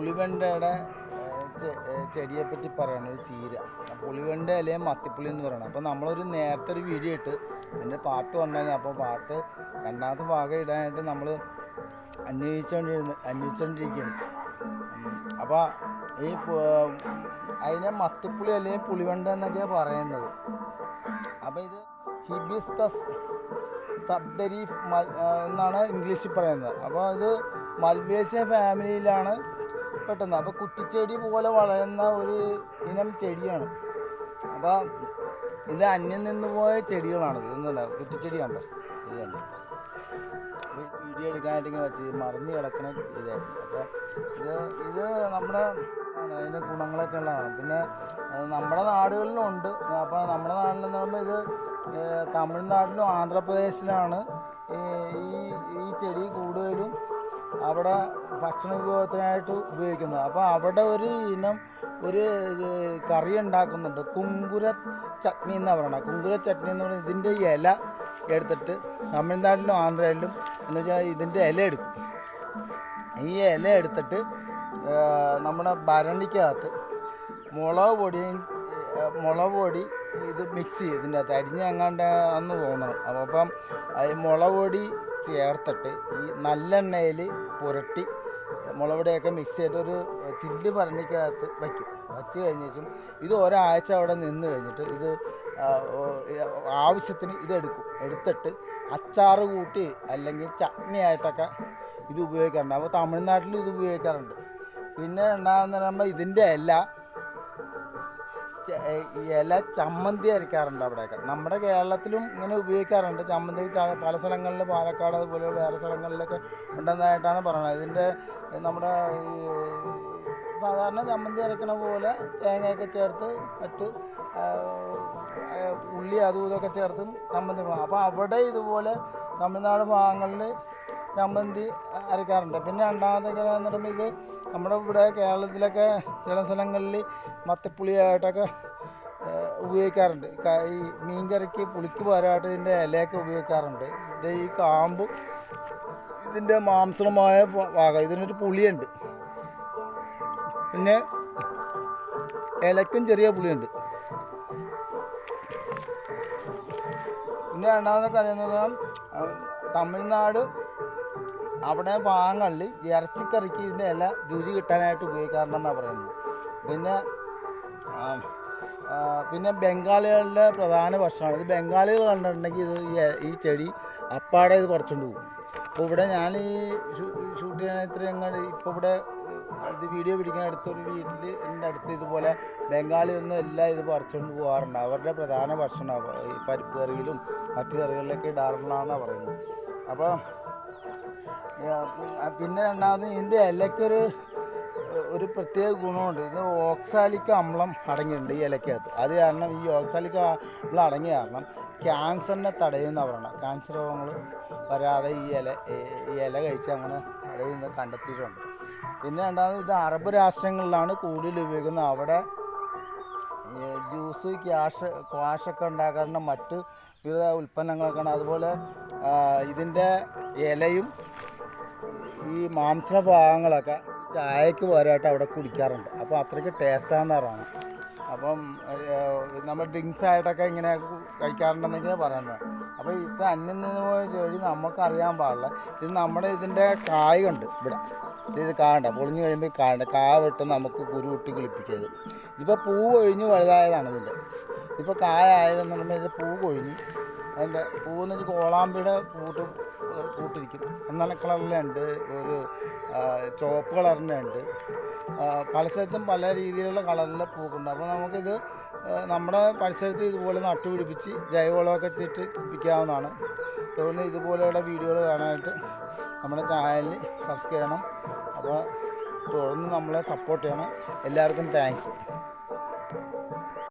പുളിവെണ്ടയുടെ ചെടിയെ പറ്റി പറയണം ഒരു ചീര. പുളിവെണ്ട അല്ലെങ്കിൽ മത്തിപ്പുളി എന്ന് പറയണം. അപ്പോൾ നമ്മളൊരു നേരത്തെ ഒരു വീഡിയോ ഇട്ട് അതിന്റെ പാട്ട് വന്നു അപ്പോൾ പാട്ട് രണ്ടാമത്തെ ഭാഗം ഇടാനായിട്ട് നമ്മൾ അന്വേഷിച്ചുകൊണ്ടിരുന്ന് അന്വേഷിച്ചുകൊണ്ടിരിക്കുകയാണ് അപ്പോൾ ഈ അതിനെ മത്തിപ്പുളി അല്ലെങ്കിൽ പുളിവെണ്ട എന്നൊക്കെയാണ് പറയുന്നത്. അപ്പോൾ ഇത് ഹിബിസ്കസ് സബ്ഡരീഫ് മൽ എന്നാണ് ഇംഗ്ലീഷിൽ പറയുന്നത്. അപ്പോൾ ഇത് മൽവേസിയ ഫാമിലിയിലാണ് പെട്ടെന്ന്. അപ്പോൾ കുറ്റിച്ചെടി പോലെ വളരുന്ന ഒരു ഇനം ചെടിയാണ്. അപ്പോൾ ഇത് അന്യം നിന്ന് പോയ ചെടികളാണ്. ഇതൊന്നുമല്ല കുറ്റിച്ചെടിയാണ്? ഇത് കണ്ടോ ഇത് വീഡിയോ എടുക്കാനായിട്ട് വെച്ച് മറിഞ്ഞ് കിടക്കണ ഇതായിരുന്നു അപ്പോൾ ഇത് ഇത് നമ്മുടെ അതിന്റെ ഗുണങ്ങളൊക്കെ ഉള്ളതാണ്. പിന്നെ നമ്മുടെ നാടുകളിലും ഉണ്ട് അപ്പോൾ നമ്മുടെ നാട്ടിലെന്ന് പറയുമ്പോൾ ഇത് തമിഴ്നാട്ടിലും ആന്ധ്രാപ്രദേശിലാണ് ഈ- ഈ ചെടി കൂടുതലും അവിടെ ഭക്ഷണ വിഭവത്തിനായിട്ട് ഉപയോഗിക്കുന്നത് അപ്പോൾ അവിടെ ഒരു ഇനം ഒരു കറി ഉണ്ടാക്കുന്നുണ്ട്. കുങ്കുര ചട്നി എന്ന് പറയുന്നത് കുങ്കുര ചട്നി എന്ന് പറയുന്നത് ഇതിന്റെ ഇല എടുത്തിട്ട് തമിഴ്നാട്ടിലും ആന്ധ്രയിലും എന്ന് വെച്ചാൽ ഇതിന്റെ ഇല എടുക്കും. ഈ ഇല എടുത്തിട്ട് നമ്മുടെ ഭരണിക്കകത്ത് മുളക് പൊടിയും മുളക് പൊടി ഇത് മിക്സ് ചെയ്യും ഇതിന്റെ അകത്ത്. അരിഞ്ഞ് എങ്ങാണ്ട് അന്ന് തോന്നണം. അപ്പോൾ അപ്പം മുളക് പൊടി ചേർത്തിട്ട് ഈ നല്ലെണ്ണയിൽ പുരട്ടി മുളവിടെയൊക്കെ മിക്സ് ചെയ്തൊരു ചില്ല് ഭരണിക്കകത്ത് വയ്ക്കും. വച്ച് കഴിഞ്ഞിട്ടും ഇത് ഒരാഴ്ച അവിടെ നിന്ന് കഴിഞ്ഞിട്ട് ഇത് ആവശ്യത്തിന് ഇതെടുക്കും എടുത്തിട്ട് അച്ചാറ് കൂട്ടി അല്ലെങ്കിൽ ചട്നി ആയിട്ടൊക്കെ ഇത് ഉപയോഗിക്കാറുണ്ട്. അപ്പോൾ തമിഴ്നാട്ടിലും ഇത് ഉപയോഗിക്കാറുണ്ട്. പിന്നെ രണ്ടാമെന്ന് പറയുമ്പോൾ ഇതിന്റെ ഈ ഇല ചമ്മന്തി അരിക്കാറുണ്ട് അവിടെയൊക്കെ. നമ്മുടെ കേരളത്തിലും ഇങ്ങനെ ഉപയോഗിക്കാറുണ്ട്. ചമ്മന്തി പല സ്ഥലങ്ങളിൽ പാലക്കാട് അതുപോലെ വേറെ സ്ഥലങ്ങളിലൊക്കെ ഉണ്ടെന്നായിട്ടാണ് പറയുന്നത്. ഇതിന്റെ നമ്മുടെ ഈ സാധാരണ ചമ്മന്തി അരയ്ക്കണ പോലെ തേങ്ങയൊക്കെ ചേർത്ത് മറ്റ് ഉള്ളി അതും ഇതൊക്കെ ചേർത്ത് ചമ്മന്തി അപ്പോൾ അവിടെ ഇതുപോലെ തമിഴ്നാട് ഭാഗങ്ങളിൽ ചമ്മന്തി അരയ്ക്കാറുണ്ട് പിന്നെ രണ്ടാമത്തെ ഇത് നമ്മുടെ ഇവിടെ കേരളത്തിലൊക്കെ ചില സ്ഥലങ്ങളിൽ മത്തപ്പുളിയായിട്ടൊക്കെ ഉപയോഗിക്കാറുണ്ട്. ഈ മീൻകറിക്ക് പുളിക്ക് പകരമായിട്ട് ഇതിന്റെ ഇലയൊക്കെ ഉപയോഗിക്കാറുണ്ട്. ഇതിന്റെ ഈ കാമ്പ് ഇതിന്റെ മാംസമായ ഭാഗം ഇതിനൊരു പുളിയുണ്ട്. പിന്നെ ഇലക്കും ചെറിയ പുളിയുണ്ട്. പിന്നെ രണ്ടാമതൊക്കെ ആ, തമിഴ്നാട് അവിടെ ഭാഗങ്ങളിൽ ഇറച്ചിക്കറിക്ക് ഇതിന്റെ ഇല രുചി കിട്ടാനായിട്ട് ഉപയോഗിക്കാറുണ്ടെന്നാണ് പറയുന്നത്. പിന്നെ പിന്നെ ബംഗാളികളുടെ പ്രധാന ഭക്ഷണമാണ്. ഇത് ബംഗാളികൾ കണ്ടിട്ടുണ്ടെങ്കിൽ ഇത് ഈ ചെടി അപ്പാടെ ഇത് പറിച്ചുകൊണ്ട് പോകും. അപ്പോൾ ഇവിടെ ഞാൻ ഈ ഷൂട്ട് ചെയ്യണ ഇത്ര ഞങ്ങൾ ഇപ്പോൾ ഇവിടെ ഇത് വീഡിയോ പിടിക്കുന്ന അടുത്തൊരു വീട്ടിൽ എന്റെ അടുത്ത് ഇതുപോലെ ബംഗാളി ഒന്നും എല്ലാം ഇത് പറിച്ചുകൊണ്ട് പോകാറുണ്ട് അവരുടെ പ്രധാന ഭക്ഷണമാണ് ഈ പരിപ്പ് കറിയിലും മറ്റു കറികളിലൊക്കെ ഇടാറുണ്ടെന്നാണ് പറയുന്നത്. അപ്പോൾ പിന്നെ രണ്ടാമത് ഇതിന്റെ ഇലയ്ക്കൊരു ഒരു പ്രത്യേക ഗുണമുണ്ട്. ഇത് ഓക്സാലിക് അമ്ലം അടങ്ങിയിട്ടുണ്ട് ഈ ഇലക്കകത്ത് അത് കാരണം ഈ ഓക്സാലിക് അമ്ലം അടങ്ങിയ കാരണം ക്യാൻസറിനെ തടയുന്ന പറയണം ക്യാൻസർ രോഗങ്ങൾ വരാതെ ഈ ഇല ഈ ഇല കഴിച്ച് അങ്ങനെ തടയുന്നത് കണ്ടെത്തിയിട്ടുണ്ട്. പിന്നെ രണ്ടാമത് ഇത് അറബ് രാഷ്ട്രങ്ങളിലാണ് കൂടുതൽ ഉപയോഗിക്കുന്നത്. അവിടെ ജ്യൂസ് ക്യാഷ് ക്വാഷൊക്കെ ഉണ്ടാക്കാറുണ്ട്. മറ്റ് വിവിധ ഉൽപ്പന്നങ്ങളൊക്കെയാണ്. അതുപോലെ ഇതിന്റെ ഇലയും ഈ മാംസ ഭാഗങ്ങളൊക്കെ ചായക്ക് പകരമായിട്ട് അവിടെ കുടിക്കാറുണ്ട്. അപ്പോൾ അത്രയ്ക്ക് ടേസ്റ്റാന്ന് പറയുന്നത് അപ്പം നമ്മൾ ഡ്രിങ്ക്സ് ആയിട്ടൊക്കെ ഇങ്ങനെ കഴിക്കാറുണ്ടെന്നൊക്കെ പറയുന്നത്. അപ്പോൾ ഇത് അന്യം നിന്ന് പോയ ജോലി നമുക്കറിയാൻ പാടില്ല. ഇത് നമ്മുടെ ഇതിന്റെ കായുണ്ട് ഇവിടെ. ഇത് കാണണ്ട പൊളിഞ്ഞു കഴിയുമ്പോൾ കാണണ്ട കാ വിട്ട് നമുക്ക് കുരു വിട്ട് കിളിപ്പിക്കരുത്. ഇതിപ്പോൾ പൂ കൊഴിഞ്ഞ് വലുതായതാണ് ഇതിന്റെ ഇപ്പോൾ കായായതെന്ന് പറയുമ്പോൾ ഇത് പൂ കൊഴിഞ്ഞ് അതിന്റെ പൂവെന്ന് വെച്ചാൽ കോളാമ്പിയുടെ പൂട്ട് പൂട്ടിരിക്കും. നല്ല കളറിലുണ്ട് ഒരു ആ, ചുവപ്പ് കളറിന്റെ ഉണ്ട്. പല സ്ഥലത്തും പല രീതിയിലുള്ള കളറിലെ പൂക്കുണ്ട് അപ്പോൾ നമുക്കിത് നമ്മുടെ പരിസരത്ത് ഇതുപോലെ നട്ടുപിടിപ്പിച്ച് ജൈവവളമൊക്കെ ഇട്ടിട്ട് പിടിപ്പിക്കാവുന്നതാണ് അതുകൊണ്ട് ഇതുപോലെയുള്ള വീഡിയോകൾ കാണാനായിട്ട് നമ്മുടെ ചാനലിൽ സബ്സ്ക്രൈബ് ചെയ്യണം. അപ്പോൾ തുടർന്ന് നമ്മളെ സപ്പോർട്ട് ചെയ്യണം. എല്ലാവർക്കും താങ്ക്സ്.